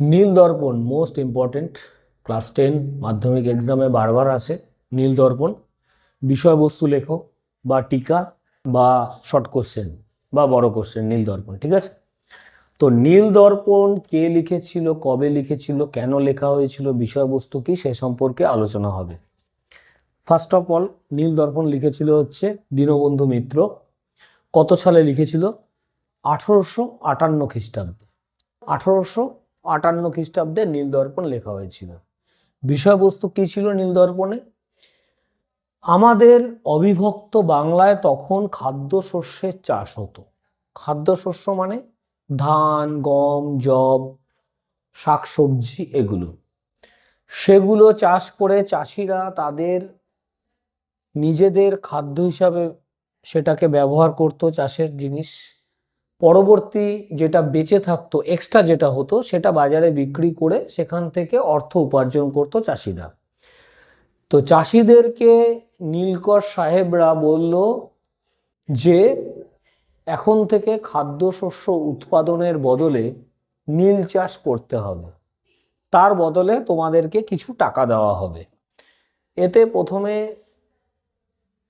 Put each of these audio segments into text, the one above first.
নীল দর্পণ most important class ten মাধ্যমিক এক্সামে বারবার আসে নীল দর্পণ বিষয়বস্তু লেখো, বা টিকা, বা শর্ট কোশ্চেন বা বড় কোশ্চেন নীল দর্পণ ঠিক আছে? তো নীল দর্পণ কে লিখেছিল, কবে লিখেছিল, কেন লেখা হয়েছিল, বিষয়বস্তু কি, সে সম্পর্কে আলোচনা হবে। ফার্স্ট অফ অল নীল দর্পণ লিখেছিল হচ্ছে দীনবন্ধু মিত্র। কত সালে লিখেছিল? আঠারোশো আটান্ন খ্রিস্টাব্দে। আঠারোশো আটান্ন খ্রিস্টাব্দে নীল দর্পণ লেখা হয়েছিল। বিষয়বস্তু কি ছিল নীল দর্পণে আমাদের অবিভক্ত বাংলায় তখন খাদ্যশস্যের চাষ হতো। খাদ্যশস্য মানে ধান, গম জব শাকসবজি এগুলো। সেগুলো চাষ করে চাষিরা তাদের নিজেদের খাদ্য হিসাবে সেটাকে ব্যবহার করতো, চাষের জিনিস পরবর্তী যেটা বেঁচে থাকতো এক্সট্রা যেটা হতো, সেটা বাজারে বিক্রি করে সেখান থেকে অর্থ উপার্জন করতো চাষিরা। তো চাষিদেরকে নীলকর সাহেবরা বলল যে, এখন থেকে খাদ্যশস্য উৎপাদনের বদলে নীল চাষ করতে হবে। তার বদলে তোমাদেরকে কিছু টাকা দেওয়া হবে। এতে প্রথমে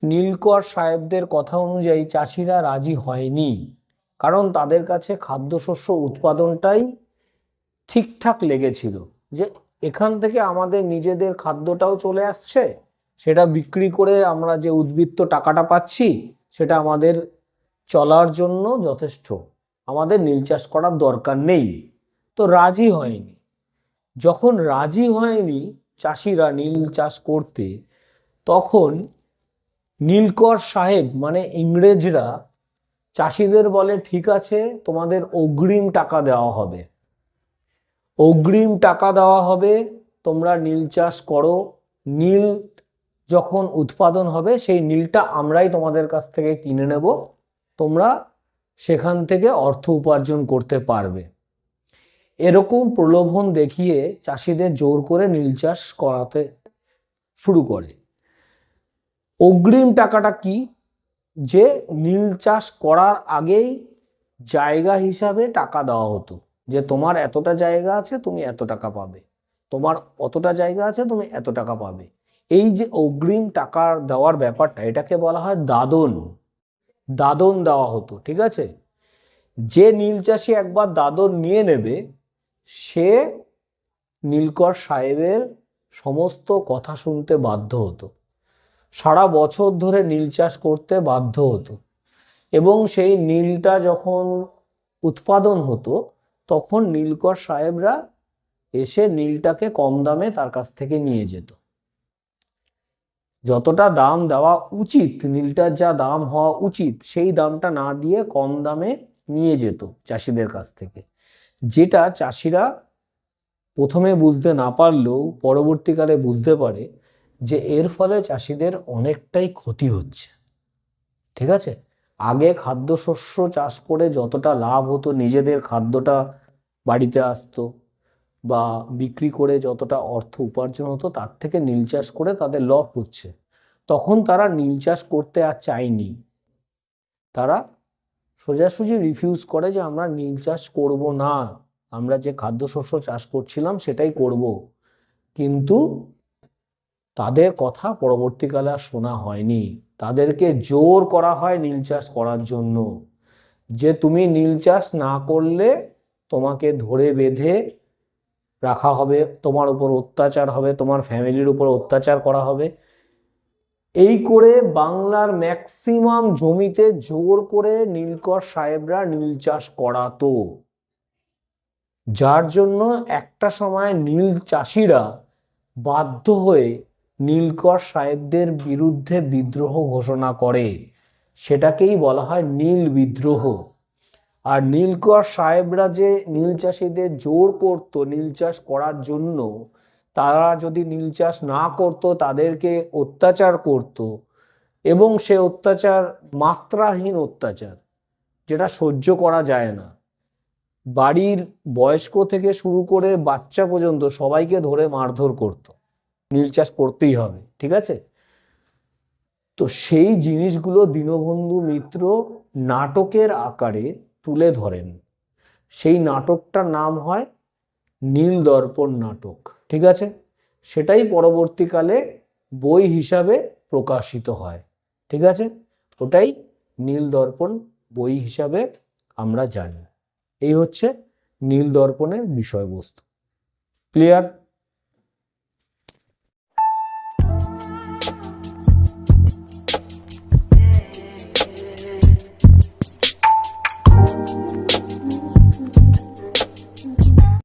নীলকর সাহেবদের কথা অনুযায়ী চাষিরা রাজি হয়নি। কারণ তাদের কাছে খাদ্যশস্য উৎপাদনটাই ঠিকঠাক লেগেছিল যে এখান থেকে আমাদের নিজেদের খাদ্যটাও চলে আসছে, সেটা বিক্রি করে আমরা যে উদ্বৃত্ত টাকাটা পাচ্ছি, সেটা আমাদের চলার জন্য যথেষ্ট। আমাদের নীল চাষ করার দরকার নেই। তো রাজি হয়নি। যখন রাজি হয়নি চাষিরা নীল চাষ করতে, তখন নীলকর সাহেব মানে ইংরেজরা চাষিদের বলে, ঠিক আছে, তোমাদের অগ্রিম টাকা দেওয়া হবে। অগ্রিম টাকা দেওয়া হবে, তোমরা নীল চাষ করো। নীল যখন উৎপাদন হবে, সেই নীলটা আমরাই তোমাদের কাছ থেকে কিনে নেব। তোমরা সেখান থেকে অর্থ উপার্জন করতে পারবে। এরকম প্রলোভন দেখিয়ে চাষিদের জোর করে নীল চাষ করাতে শুরু করে। অগ্রিম টাকাটা কি? যে নীল চাষ করার আগেই জায়গা হিসাবে টাকা দেওয়া হতো। যে তোমার এতটা জায়গা আছে, তুমি এত টাকা পাবে। তোমার অতটা জায়গা আছে, তুমি এত টাকা পাবে। এই যে অগ্রিম টাকা দেওয়ার ব্যাপারটা, এটাকে বলা হয় দাদন। দাদন দেওয়া হতো, ঠিক আছে? যে নীল চাষি একবার দাদন নিয়ে নেবে, সে নীলকর সাহেবের সমস্ত কথা শুনতে বাধ্য হতো। সারা বছর ধরে নীল চাষ করতে বাধ্য হতো। এবং সেই নীলটা যখন উৎপাদন হতো, তখন নীলকর সাহেবরা এসে নীলটাকে কম দামে তার কাছ থেকে নিয়ে যেত। যতটা দাম দেওয়া উচিত, নীলটার যা দাম হওয়া উচিত, সেই দামটা না দিয়ে কম দামে নিয়ে যেত চাষিদের কাছ থেকে। যেটা চাষিরা প্রথমে বুঝতে না পারলেও পরবর্তীকালে বুঝতে পারে যে এর ফলে চাষিদের অনেকটাই ক্ষতি হচ্ছে। ঠিক আছে? আগে খাদ্যশস্য চাষ করে যতটা লাভ হতো, নিজেদের খাদ্যটা বাড়িতে আসতো বা বিক্রি করে যতটা অর্থ উপার্জন হতো, তার থেকে নীল চাষ করে তাদের লস হচ্ছে। তখন তারা নীল চাষ করতে আর চায়নি। তারা সোজাসুজি রিফিউজ করে যে, আমরা নীল চাষ করব না। আমরা যে খাদ্যশস্য চাষ করছিলাম, সেটাই করব। কিন্তু তাদের কথা পরবর্তীকালে আর শোনা হয়নি। তাদেরকে জোর করা হয় নীল চাষ করার জন্য। যে তুমি নীল চাষ না করলে তোমাকে ধরে বেঁধে রাখা হবে, তোমার উপর অত্যাচার হবে, তোমার ফ্যামিলির উপর অত্যাচার করা হবে। এই করে বাংলার ম্যাক্সিমাম জমিতে জোর করে নীলকর সাহেবরা নীল চাষ করাতো। যার জন্য একটা সময় নীল চাষিরা বাধ্য হয়ে নীলকর সাহেবদের বিরুদ্ধে বিদ্রোহ ঘোষণা করে। সেটাকেই বলা হয় নীল বিদ্রোহ। আর নীলকর সাহেবরা যে নীল চাষিদের জোর করতো নীল চাষ করার জন্য, তারা যদি নীল চাষ না করতো, তাদেরকে অত্যাচার করত। এবং সে অত্যাচার মাত্রাহীন অত্যাচার, যেটা সহ্য করা যায় না। বাড়ির বয়স্ক থেকে শুরু করে বাচ্চা পর্যন্ত সবাইকে ধরে মারধর করতো। নীল চাষ করতেই হবে, ঠিক আছে? তো সেই জিনিসগুলো দীনবন্ধু মিত্র নাটকের আকারে তুলে ধরেন। সেই নাটকটার নাম হয় নীল দর্পণ নাটক, ঠিক আছে? সেটাই পরবর্তীকালে বই হিসাবে প্রকাশিত হয়, ঠিক আছে? ওটাই নীল দর্পণ বই হিসাবে আমরা জানি। এই হচ্ছে নীল দর্পণের বিষয়বস্তু। ক্লিয়ার?